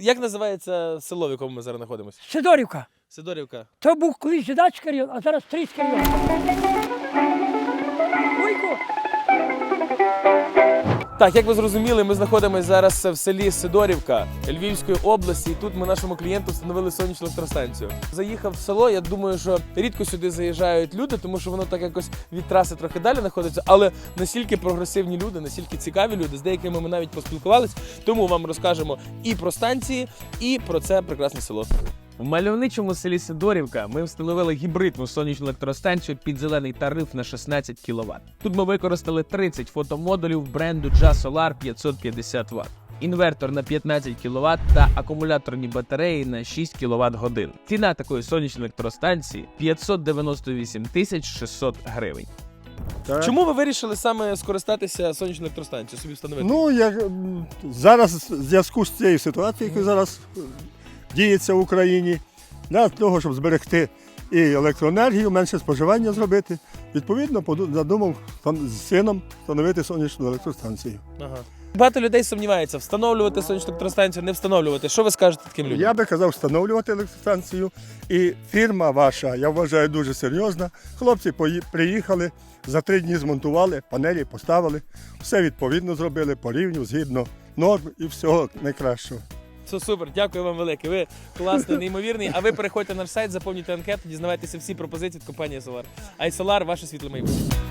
Як називається село, в якому ми зараз знаходимося? Сидорівка. Сидорівка. То був колись жидацький район, а зараз Стрийський район. Так, як ви зрозуміли, ми знаходимося зараз в селі Сидорівка Львівської області. І тут ми нашому клієнту встановили сонячну електростанцію. Заїхав в село. Я думаю, що рідко сюди заїжджають люди, тому що воно так якось від траси трохи далі знаходиться. Але настільки прогресивні люди, настільки цікаві люди, з деякими ми навіть поспілкувались. Тому вам розкажемо і про станції, і про це прекрасне село. В мальовничому селі Сидорівка ми встановили гібридну сонячну електростанцію під зелений тариф на 16 кВт. Тут ми використали 30 фотомодулів бренду Jazz Solar 550 Вт. Інвертор на 15 кВт та акумуляторні батареї на 6 кВт годин. Ціна такої сонячної електростанції 598 тисяч 600 гривень. Так. Чому ви вирішили саме скористатися сонячною електростанцією? Собі встановити? Ну, м, зараз в зв'язку з цією ситуацією, яка зараз діється в Україні, для того, щоб зберегти і електроенергію, менше споживання зробити, відповідно, задумав з сином встановити сонячну електростанцію. Ага. Багато людей сумнівається, встановлювати сонячну електростанцію, не встановлювати. Що ви скажете таким людям? Я би казав встановлювати електростанцію. І фірма ваша, я вважаю, дуже серйозна. Хлопці приїхали, за три дні змонтували, панелі поставили, все відповідно зробили по рівню, згідно норм і всього найкращого. Це супер, дякую вам велике. Ви класний, неймовірний. А ви переходьте на наш сайт, заповнюйте анкету, дізнавайтеся всі пропозиції від компанії Solar. Айсолар, – ваше світле майбутнє.